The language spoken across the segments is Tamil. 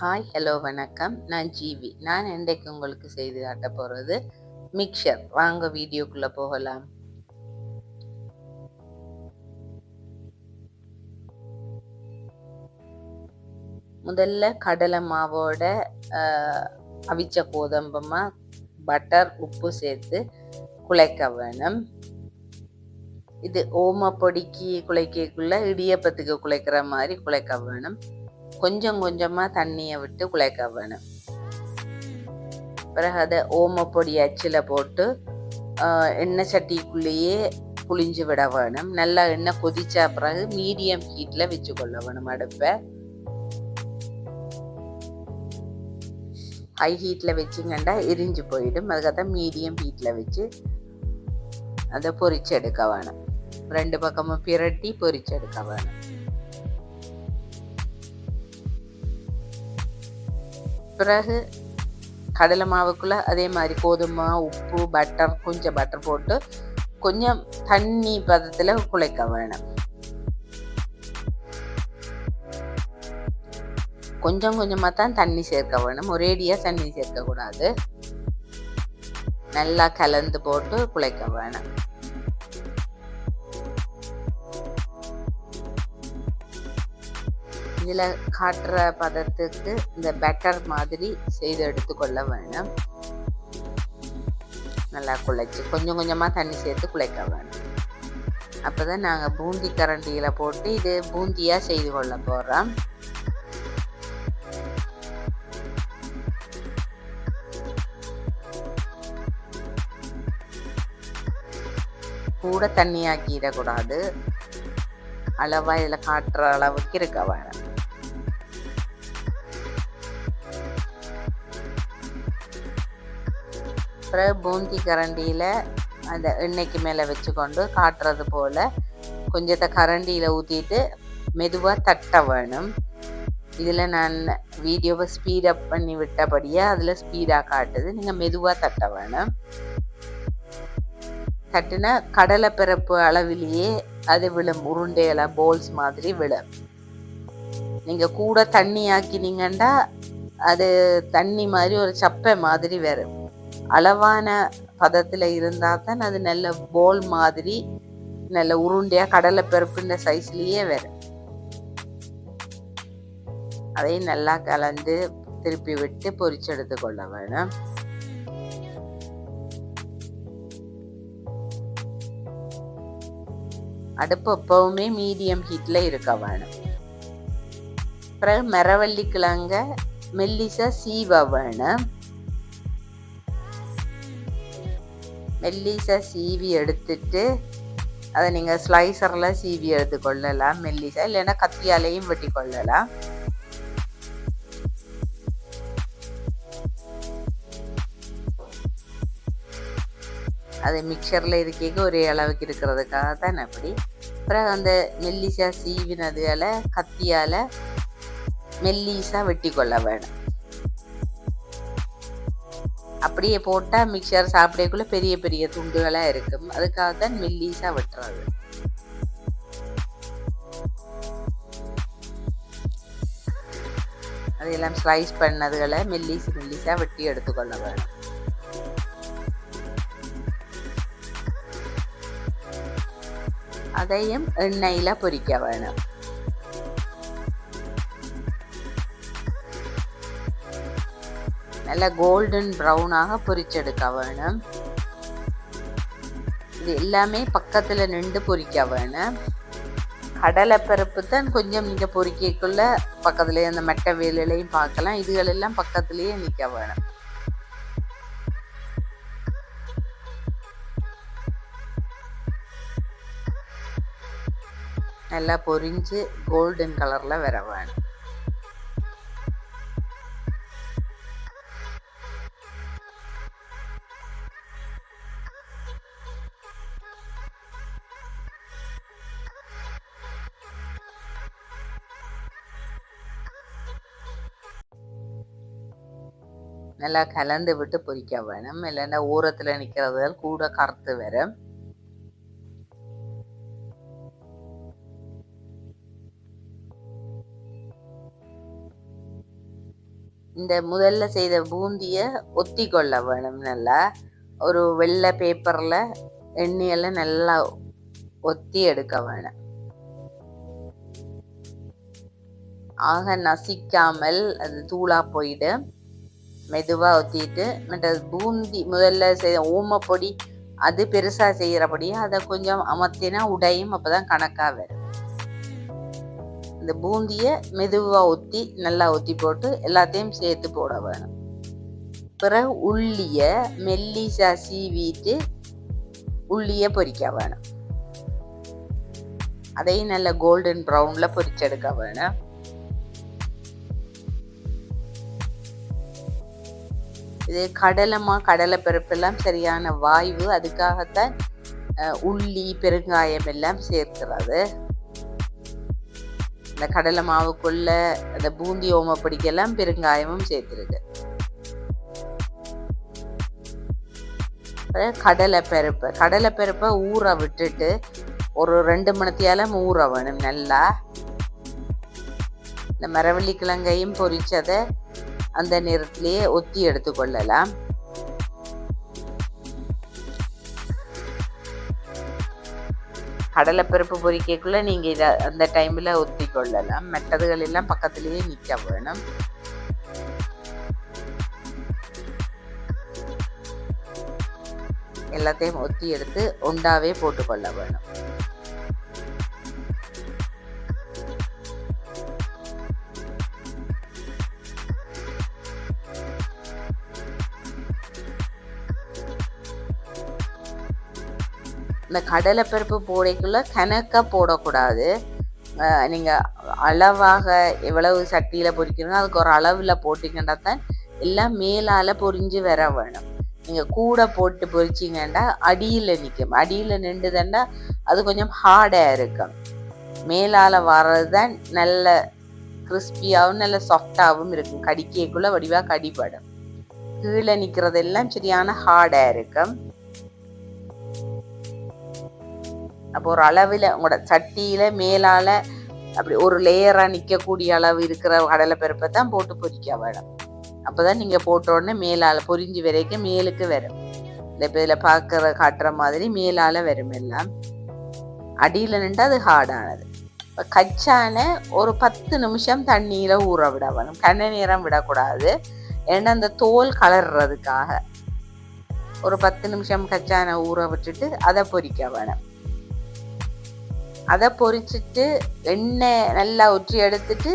ஹாய் ஹலோ வணக்கம். நான் ஜிவி. நான் இன்றைக்கு உங்களுக்கு செய்து காட்ட போகிறது மிக்சர் வாங்க வீடியோக்குள்ளே போகலாம். முதல்ல கடலை மாவோட ஆஹ், அவிச்ச கோதம்பமாக பட்டர் உப்பு சேர்த்து குழைக்க வேணும். இது ஓம பொடிக்கு குழைக்கக்குள்ள இடியப்பத்துக்கு குழைக்கிற மாதிரி குழைக்க வேணும். கொஞ்சம் கொஞ்சமா தண்ணியை விட்டு குழைக்க வேணும் பிறகு அதை ஓமப்பொடி அச்சில் போட்டு எண்ணெய் சட்டிக்குள்ளேயே புளிஞ்சு விட வேணும். நல்லா எண்ணெய் கொதிச்ச பிறகு மீடியம் ஹீட்ல வச்சு கொள்ள வேணும் அடுப்பை. ஹை ஹீட்ல வச்சிங்கண்டா எரிஞ்சு போயிடும். அதுக்காக மீடியம் ஹீட்ல வச்சு அதை பொரிச்சு எடுக்க வேணும். ரெண்டு பக்கமும் பிரட்டி பொரிச்சு எடுக்க வேணும். பிறகு கடலை மாவுக்குள்ளே அதே மாதிரி கோதுமை உப்பு பட்டர் கொஞ்சம் பட்டர் போட்டு கொஞ்சம் தண்ணி பதத்தில் குழைக்க வேணும். கொஞ்சம் கொஞ்சமாக தான் தண்ணி சேர்க்க வேணும். ஒரேடியாக தண்ணி சேர்க்கக்கூடாது. நல்லா கலந்து போட்டு குழைக்க வேணும். இதில் காட்டுற பதத்துக்கு இந்த பெட்டர் மாதிரி செய்து எடுத்துக்கொள்ள வேணும். நல்லா குழைச்சி கொஞ்சம் கொஞ்சமாக தண்ணி சேர்த்து குழைக்க வேணும். அப்பதான் நாங்கள் பூந்தி கரண்டியில் போட்டு இது பூந்தியாக செய்து கொள்ள போகிறோம் கூட தண்ணி ஆக்கிடக்கூடாது. இதில் காட்டுற அளவுக்கு இருக்க வேணும். பிறகு பூந்தி கரண்டியில் அந்த எண்ணெய்க்கு மேலே வச்சுக்கொண்டு காட்டுறது போல் கொஞ்சத்தை கரண்டியில் ஊற்றிட்டு மெதுவாக தட்ட வேணும். இதில் நான் வீடியோவை ஸ்பீடப் பண்ணி விட்டபடியே அதில் ஸ்பீடாக காட்டுது. நீங்கள் மெதுவாக தட்ட வேணும். தட்டுனா கடலை பிறப்பு அளவிலேயே அது விழும். உருண்டையில போல்ஸ் மாதிரி விழும். நீங்கள் கூட தண்ணி ஆக்கினீங்கன்னா அது தண்ணி மாதிரி ஒரு சப்பை மாதிரி வரும். அளவான பதத்தில் இருந்தா தான் அது நல்ல போல் மாதிரி நல்ல உருண்டையா கடலை பருப்புன்ற சைஸ்லயே வரும். அதையும் நல்லா கலந்து திருப்பி விட்டு பொரிச்செடுத்து கொள்ள வேணும். அடுப்பு எப்பவுமே மீடியம் ஹீட்ல இருக்க வேணும். பிறகு மரவள்ளி கிழங்க மெல்லிசா சீவ வேணும். மெல்லிசா சீவி எடுத்துட்டு அதை நீங்கள் ஸ்லைசரில் சீவி எடுத்து கொள்ளலாம். மெல்லிசா இல்லைன்னா கத்தியாலையும் வெட்டி கொள்ளலாம். அது மிக்சரில் இருக்கீங்க ஒரே அளவுக்கு இருக்கிறதுக்காக தான் அப்படி அப்புறம் அந்த மெல்லிசா சீவினதுகளை கத்தியால் மெல்லிசாக வெட்டி கொள்ள வேணும். அப்படியே போட்டால் மிக்சர் சாப்பிடக்குள்ள பெரிய பெரிய துண்டுகளாக இருக்கும். அதுக்காக தான் மெல்லீஸாக வெட்டுறது. அதையெல்லாம் ஸ்லைஸ் பண்ணதுகளை மெல்லிஸ் மில்லிஸாக வெட்டி எடுத்துக்கொள்ள வேணும். அதையும் எண்ணெயில் பொரிக்க வேணும். நல்லா கோல்டன் ப்ரௌனாக பொரிச்செடுக்க வேணும். இது எல்லாமே பக்கத்தில் நின்று பொரிக்க வேணும். கடலை பருப்பு தான் கொஞ்சம் நீங்கள் பொரிக்கக்குள்ள பக்கத்துலேயே அந்த மெட்டை வேலையிலையும் பார்க்கலாம். இதுகளெல்லாம் பக்கத்துலேயே நிற்க வேணும். நல்லா பொரிஞ்சு கோல்டன் கலரில் வர வேணும். நல்லா கலந்து விட்டு பொரிக்க வேணும். இல்லைன்னா ஊரத்தில் நிக்கிறது கூட கறுத்து வரும். இந்த முதல்ல செய்த பூந்திய ஒத்தி கொள்ள வேணும் நல்லா. ஒரு வெள்ளை பேப்பர்ல எண்ணெயெல்லாம் நல்லா ஒத்தி எடுக்க வேணும். ஆக நசிக்காமல் அது தூளா போயிடு மெதுவாக ஊற்றிட்டு மற்ற பூந்தி முதல்ல செய்த ஊமைப்பொடி அது பெருசாக செய்யறபடியே அதை கொஞ்சம் அமர்த்தினா உடையும் அப்போ தான் கணக்காக வரும். இந்த பூந்தியை மெதுவாக ஊற்றி நல்லா ஊற்றி போட்டு எல்லாத்தையும் சேர்த்து போட வேணும். பிறகு உள்ளியை மெல்லிசா சீவிட்டு உள்ளியை பொரிக்க வேணும். அதையும் நல்ல கோல்டன் ப்ரௌனில் பொரிச்செடுக்க வேணும். இது கடலமா கடலை பருப்பெல்லாம் சரியான வாய்வு. அதுக்காகத்தான் உள்ளி பெருங்காயம் எல்லாம் சேர்க்கிறது. இந்த கடலை மாவுக்குள்ள அந்த பூந்தி ஓமப்படிக்கெல்லாம் பெருங்காயமும் சேர்த்துருக்கு. கடலை பருப்பு கடலை பருப்பை ஊற விட்டுட்டு ஒரு ரெண்டு மணத்தியால ஊற வேணும் நல்லா. இந்த மரவள்ளி கிழங்கையும் பொரிச்சதை அந்த நேரத்திலேயே ஒத்தி எடுத்துக்கொள்ளலாம் கடலைப்பருப்பு பொரிக்கக்குள்ள நீங்க இதை அந்த டைம்ல ஒத்தி கொள்ளலாம். மெட்டதுகள் எல்லாம் பக்கத்திலேயே நிக்க வேணும். எல்லாத்தையும் ஒத்தி எடுத்து உண்டாவே போட்டுக்கொள்ள வேணும். இந்த கடலைப்பருப்பு போடைக்குள்ள கணக்காக போடக்கூடாது. நீங்கள் அளவாக எவ்வளவு சட்டியில் பொரிக்கணும் அதுக்கு ஒரு அளவில் போட்டிங்கன்னா தான் எல்லாம் மேலால் பொரிஞ்சு வர வேணும். நீங்கள் கூட போட்டு பொரிச்சிங்கன்னா அடியில் நிற்கும் அடியில் நின்றுதண்டா அது கொஞ்சம் ஹார்டாக இருக்கும். மேலால் வர்றது தான் நல்ல கிறிஸ்பியாகவும் நல்ல சாஃப்டாகவும் இருக்கும். கடிக்கக்குள்ளே வடிவாக கடிப்படும் கீழே நிற்கிறதெல்லாம் சரியான ஹார்டாக இருக்கும். அப்போ ஒரு அளவில் உங்களோட சட்டியில் மேலால் அப்படி ஒரு லேயராக நிற்கக்கூடிய அளவு இருக்கிற கடலை பருப்பை தான் போட்டு பொரிக்க வேணும். அப்போ தான் நீங்கள் போட்ட உடனே மேலால் பொரிஞ்சு வரைக்கும் மேலுக்கு வரும். இந்த இப்போ இதில் பார்க்குற காட்டுற மாதிரி மேலால் வரும் எல்லாம். அடியில் நின்று அது ஹார்டானது இப்போ கச்சான ஒரு பத்து நிமிஷம் தண்ணியில் ஊற விட வேணும். கண்ண நேரம் விடக்கூடாது. ஏன்னா அந்த தோல் கலர்றதுக்காக. ஒரு பத்து நிமிஷம் கச்சான ஊற விட்டுட்டு அதை பொரிக்க வேணும். அதை பொரிச்சிட்டு எண்ணெய் நல்லா ஊற்றி எடுத்துட்டு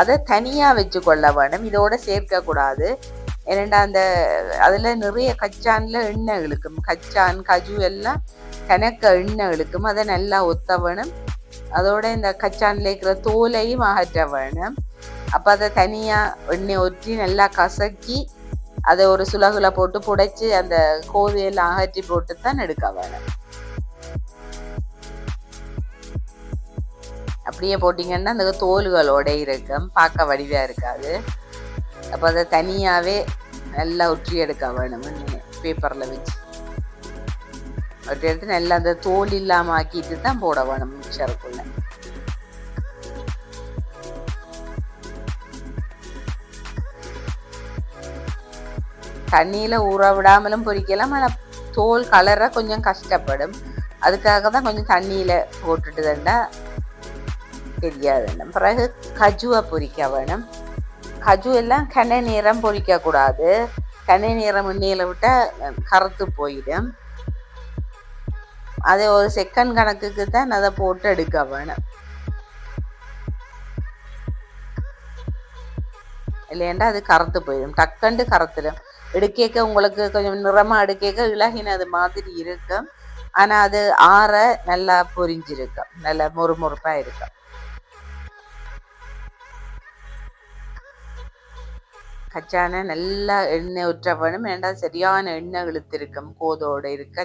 அதை தனியாக வச்சு கொள்ள வேணும். இதோட சேர்க்கக்கூடாது. ஏனெண்டா அந்த அதில் நிறைய கச்சானில் எண்ணெய் இழுக்கும். கச்சான் கஜு எல்லாம் கணக்க எண்ணெய் இழுக்கும். அதை நல்லா ஒத்த வேணும். அதோட இந்த கச்சானில் இருக்கிற தோலையும் அகற்ற வேணும். அப்போ அதை தனியாக எண்ணெய் ஒற்றி நல்லா கசக்கி அதை ஒரு சுலகுல போட்டு புடைச்சி அந்த கோதையெல்லாம் அகற்றி போட்டு தான் எடுக்க வேணும். அப்படியே போட்டிங்கன்னா அந்த தோல்களோட இருக்கும் பார்க்க வடிவாக இருக்காது. அப்போ அதை தனியாகவே நல்லா உற்றி எடுக்க வேணும். பேப்பரில் வச்சு. ஒட்டி எடுத்து நல்லா அந்த தோல் இல்லாமல் ஆக்கிட்டு தான் போட வேணும் மிக்சருக்குள்ள தண்ணியில் ஊற விடாமலும் பொரிக்கலாம் ஆனால் தோல் கலரை கொஞ்சம் கஷ்டப்படும். அதுக்காக தான் கொஞ்சம் தண்ணியில் போட்டுட்டு தண்டா தெரியாது வேணும் பிறகு கஜுவை பொரிக்க வேணும் கஜு எல்லாம் கண்ணை நேரம் பொரிக்கக்கூடாது கண்ணை நேரம் எண்ணெயில் விட்டால் கருத்து போயிடும் அதை ஒரு செகண்ட் கணக்குக்கு தான் அதை போட்டு எடுக்க வேணும் இல்லையாண்டா அது கருத்து போயிடும் டக்குண்டு கருத்துடும் எடுக்கேக்க உங்களுக்கு கொஞ்சம் நிறமா எடுக்கேக்க இலகினது மாதிரி இருக்கும் ஆனால் அது ஆற நல்லா பொரிஞ்சிருக்கும் நல்லா மொறுமொறுப்பா இருக்கும் கச்சான நல்லா எண்ணெய் ஊற்ற வேணும். வேண்டாம் சரியான எண்ணெய் இழுத்திருக்கும் கோதோட இருக்கு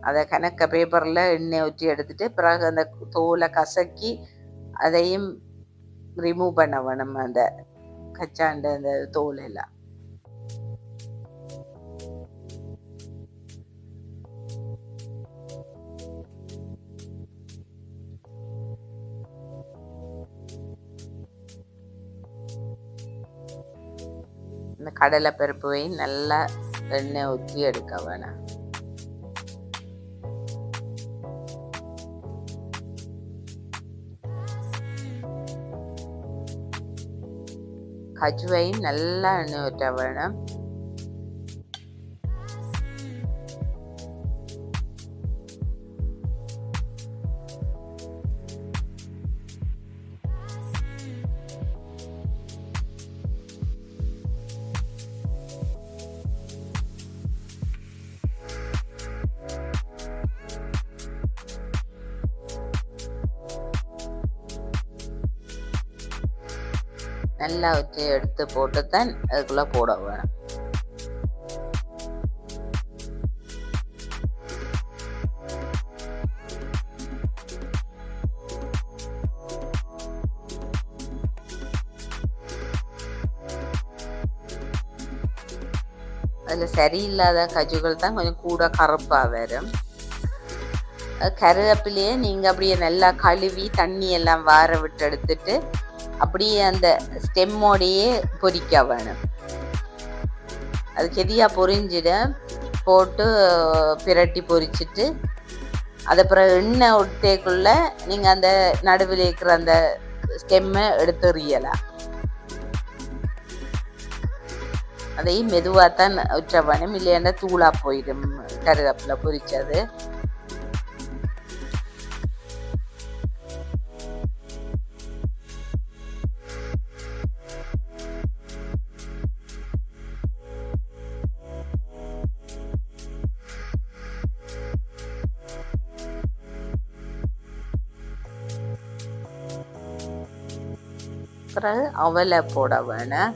அதை கணக்க பேப்பரில் எண்ணெய் ஊற்றி எடுத்துட்டு பிறகு அந்த தோலை கசக்கி அதையும் ரிமூவ் பண்ண வேணும் அந்த கச்சாண்ட அந்த தோல் எல்லாம் இந்த கடலை பருப்பையும் நல்லா எண்ணெய் ஊற்றி எடுக்க வேணாம். கஜுவையும் நல்லா எண்ணெய் ஊற்ற வேணும். நல்லா வச்சு எடுத்து போட்டு தான் அதுக்குள்ளே போட வேணும் அதில் சரியில்லாத கஜுகள் தான் கொஞ்சம் கூட கருப்பாக வரும். கருவேப்பிலையே நீங்கள் அப்படியே நல்லா கழுவி தண்ணி எல்லாம் வார விட்டு எடுத்துட்டு அப்படியே அந்த ஸ்டெம்மோடையே பொரிக்க வேணும். அது கெதியாக பொரிஞ்சிட போட்டு பிரட்டி பொரிச்சிட்டு அதை பிறகு எண்ணெய் விட்டேக்குள்ள நீங்கள் அந்த நடுவில் இருக்கிற அந்த ஸ்டெம்மை எடுத்து எறியலாம். அதையும் மெதுவாக தான் உற்ற வேணும். இல்லைன்னா தூளாக போயிடும் கருவேப்பில் பொரிச்சது. பிறகு அவலை போட வேணும்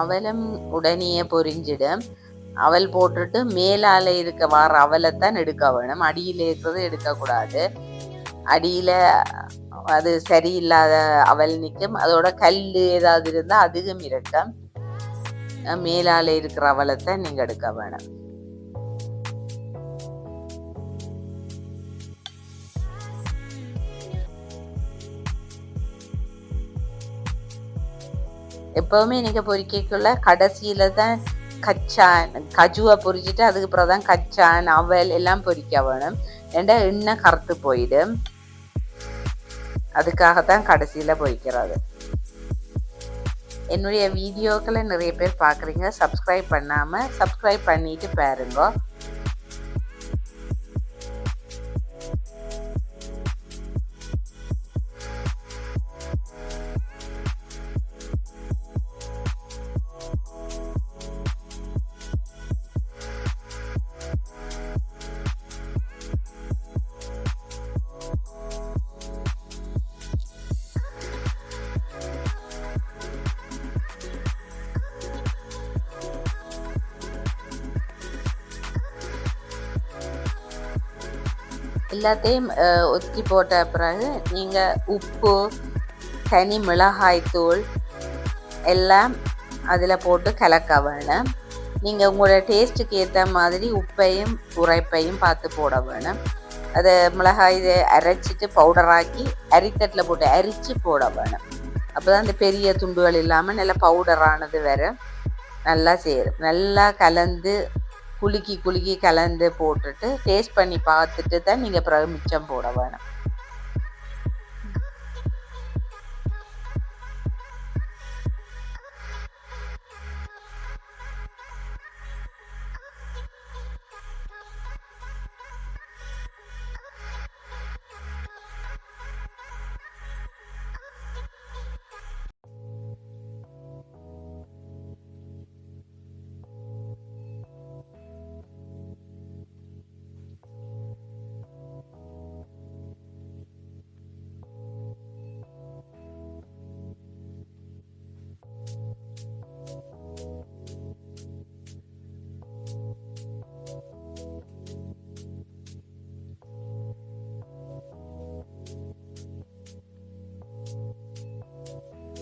அவலம் உடனே பொரிஞ்சிடும் அவல் போட்டுட்டு மேலால இருக்க வர அவலைத்தான் எடுக்க வேணும். அடியில் இருக்கிறது எடுக்கக்கூடாது. அடியில் அது சரியில்லாத அவல் நிற்கும். அதோட கல் ஏதாவது இருந்தால் அதிகம் இருக்கும். மேலால இருக்கிற அவலைத்தான் நீங்கள் எடுக்க வேணும். எப்போவுமே நீங்கள் பொறிக்கக்குள்ள கடைசியில் தான் கச்சான் கஜுவை பொரிச்சிட்டு அதுக்கப்புறம் தான் கச்சான் அவல் எல்லாம் பொறிக்க வேணும். ஏண்டா எண்ணெய் கருத்து போயிடும் அதுக்காகத்தான் கடைசியில் பொறிக்கிறது. என்னுடைய வீடியோக்களை நிறைய பேர் பார்க்குறீங்க. சப்ஸ்கிரைப் பண்ணாமல் சப்ஸ்கிரைப் பண்ணிட்டு பாருங்க. எல்லாத்தையும் ஒத்தி போட்ட பிறகு நீங்கள் உப்பு தனி மிளகாய் தூள் எல்லாம் அதில் போட்டு கலக்க வேணும். நீங்கள் உங்களோட டேஸ்ட்டுக்கு ஏற்ற மாதிரி உப்பையும் உரைப்பையும் பார்த்து போட வேணும். அதை மிளகாய் இதை அரைச்சிட்டு பவுடராக்கி அரித்தட்டில் போட்டு அரித்து போட வேணும். அப்போ தான் அந்த பெரிய துண்டுகள் இல்லாமல் நல்லா பவுடரானது வேற நல்லா சேரும். நல்லா கலந்து குலுக்கி குலுக்கி கலந்து போட்டுட்டு டேஸ்ட் பண்ணி பார்த்துட்டு தான் நீங்கள் பிறகு மிச்சம் போட வேணும்.